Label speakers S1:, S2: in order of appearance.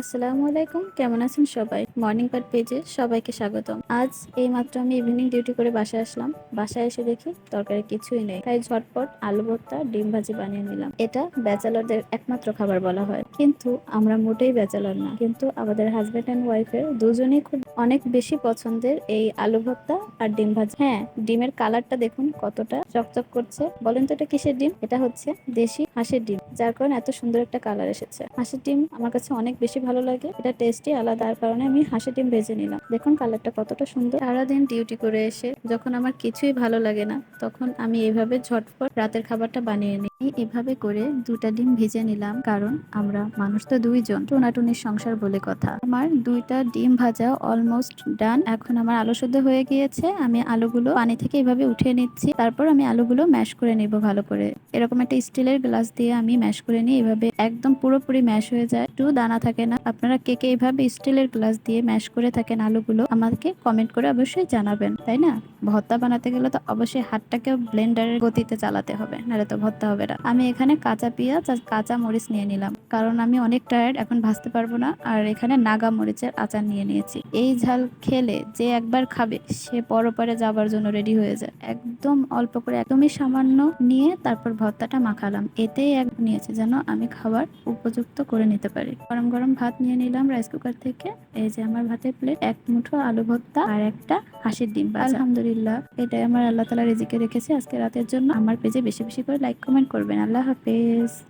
S1: আসসালামু আলাইকুম। কেমন আছেন সবাই? মর্নিং পার্ট পেজে সবাইকে স্বাগতম। আজ এই মাত্র আমি ইভিনিং ডিউটি করে বাসায় আসলাম। বাসায় এসে দেখি তরকারি কিছুই নেই। তাই ঝটপট আলু ভর্তা, ডিম ভাজি বানিয়ে নিলাম। এটা ব্যাচেলরদের একমাত্র খাবার বলা হয়। কিন্তু আমরা মোটেই ব্যাচেলর না। কিন্তু আমাদের হাজবেন্ড অ্যান্ড ওয়াইফের দুজনেই খুব অনেক বেশি পছন্দের এই আলু ভর্তা আর ডিম ভাজি। হ্যাঁ ডিমের কালারটা দেখুন কতটা চকচক করছে। বলেন তো এটা কিসের ডিম? এটা হচ্ছে দেশি হাঁসের ডিম। যার কারণে এত সুন্দর একটা কালার এসেছে। হাঁসের ডিম আমার কাছে অনেক বেশি ভালো লাগে। এটা টেস্টি আলাদা। তার কারণে আমি হাঁসের ডিম ভেজে নিলাম। দেখুন কালারটা কতটা সুন্দর। সারাদিন ডিউটি করে এসে যখন আমার কিছুই ভালো লাগে না, তখন আমি এভাবে ঝটপট রাতের খাবারটা বানিয়ে নিই। এভাবে করে দুটা ডিম ভেজে নিলাম। কারণ আমরা মানুষ তো দুইজন। টোনাটুনির সংসার বলে কথা। আমার দুইটা ডিম ভাজা অলমোস্ট ডান এখন আমার আলু শুদ্ধ হয়ে গিয়েছে। আমি আলুগুলো পানি থেকে এভাবে উঠিয়ে নিচ্ছি। তারপর আমি আলুগুলো ম্যাশ করে নিব ভালো করে। এরকম একটা স্টিলের গ্লাস দিয়ে আমি ম্যাশ করে নিই এভাবে একদম পুরোপুরি ম্যাশ হয়ে যায়। একটু দানা থাকে না। আপনারা কে কে এইভাবে স্টিলের গ্লাস দিয়ে ম্যাশ করে থাকেন আলুগুলো আমাকে কমেন্ট করে অবশ্যই জানাবেন, তাই না? ভর্তা বানাতে গেলে তো অবশ্যই হাতটাকেও ব্লেন্ডারের গতিতে চালাতে হবে, নাহলে তো ভর্তা হবে না। আমি এখানে কাঁচা পেঁয়াজ আর কাঁচা মরিচ নিয়ে নিলাম, কারণ আমি অনেক টায়ার্ড এখন ভাজতে পারব না। আর এখানে নাগা মরিচের আচার নিয়ে নিয়েছি। এই ঝাল খেলে যে একবার খাবে, সে পরপারে যাবার জন্য রেডি হয়ে যায়। একদম অল্প করে একদমই সামান্য নিয়ে তারপর ভর্তাটা মাখালাম। এতেই এক নিয়েছে যেন আমি খাবার উপযুক্ত করে নিতে পারি। গরম গরম ভাত নিয়ে নিলাম রাইস কুকার থেকে। এই যে আমার ভাতের প্লেট এক মুঠো আলু ভর্তা আর একটা হাঁসের ডিম ভাজা। আলহামদুলিল্লাহ, এটাই আমার আল্লাহ তালা রেজিকে রেখেছে। আজকে রাতের জন্য আমার পেজে বেশি বেশি করে লাইক কমেন্ট করবেন। আল্লাহ হাফেজ।